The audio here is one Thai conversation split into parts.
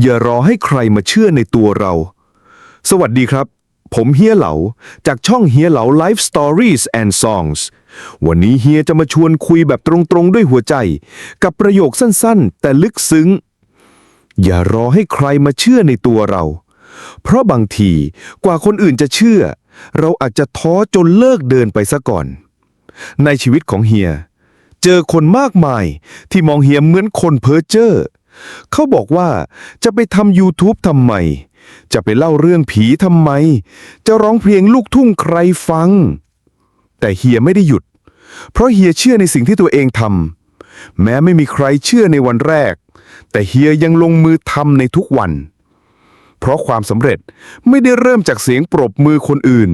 อย่ารอให้ใครมาเชื่อในตัวเรา สวัสดีครับ ผมเฮียเหลา จากช่องเฮียเหลา Life Stories and Songs วันนี้เฮียจะมาชวนคุยแบบตรงๆ ด้วยหัวใจ กับประโยคสั้นๆ แต่ลึกซึ้ง อย่ารอให้ใครมาเชื่อในตัวเรา เพราะบางทีกว่าคนอื่นจะเชื่อ เราอาจจะท้อจนเลิกเดินไปซะก่อน ในชีวิตของเฮีย เจอคนมากมายที่มองเฮียเหมือนคนเพ้อเจ้อ เขาบอกว่าจะไปทำ YouTube ทำไม จะไปเล่าเรื่องผีทำไม จะร้องเพลงลูกทุ่งใครฟัง แต่เฮียไม่ได้หยุด เพราะเฮียเชื่อในสิ่งที่ตัวเองทำแม้ไม่มีใครเชื่อในวันแรก แต่เฮียยังลงมือทำในทุกวัน เพราะความสำเร็จไม่ได้เริ่มจากเสียงปรบมือคนอื่น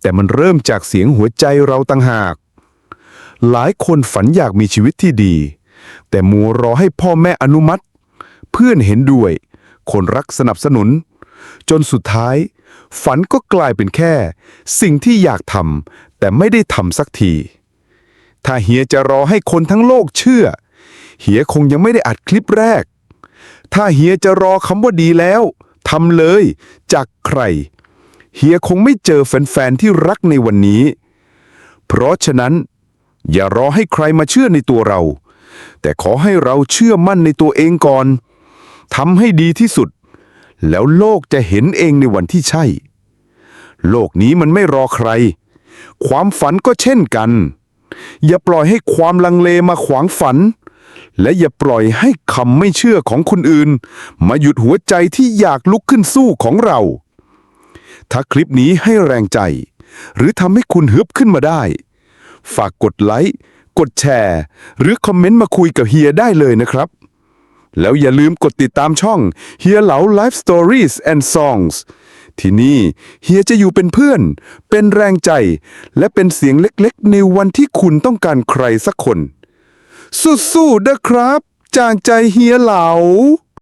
แต่มันเริ่มจากเสียงหัวใจเราต่างหาก หลายคนฝันอยากมีชีวิตที่ดี แต่มัวรอให้พ่อแม่อนุมัติ เพื่อนเห็นด้วย คนรักสนับสนุน จนสุดท้าย ฝันก็กลายเป็นแค่ สิ่งที่อยากทำแต่ไม่ได้ทำสักที ถ้าเฮียจะรอให้คนทั้งโลกเชื่อ เฮียคงยังไม่ได้อัดคลิปแรก ถ้าเฮียจะรอคำว่าดีแล้วทำเลย จากใคร เฮียคงไม่เจอแฟนๆที่รักในวันนี้ เพราะฉะนั้น อย่ารอให้ใครมาเชื่อในตัวเรา แต่ขอให้เราเชื่อมั่นในตัวเองก่อนทำให้ดีที่สุด แล้วโลกจะเห็นเองในวันที่ใช่ โลกนี้มันไม่รอใคร ความฝันก็เช่นกัน อย่าปล่อยให้ความลังเลมาขวางฝัน และอย่าปล่อยให้คำไม่เชื่อของคนอื่น มาหยุดหัวใจที่อยากลุกขึ้นสู้ของเรา ถ้าคลิปนี้ให้แรงใจ หรือทำให้คุณฮึบขึ้นมาได้ ฝากกดไลค์ กดแชร์ หรือคอมเมนต์มาคุยกับเฮียได้เลยนะครับ แล้วอย่าลืมกดติดตามช่องเฮียเหลา Life Stories and Songs ที่นี่เฮียจะอยู่เป็นเพื่อน เป็นแรงใจ และเป็นเสียงเล็กๆ ในวันที่คุณต้องการใครสักคน สู้ๆนะครับ จางใจเฮียเหลา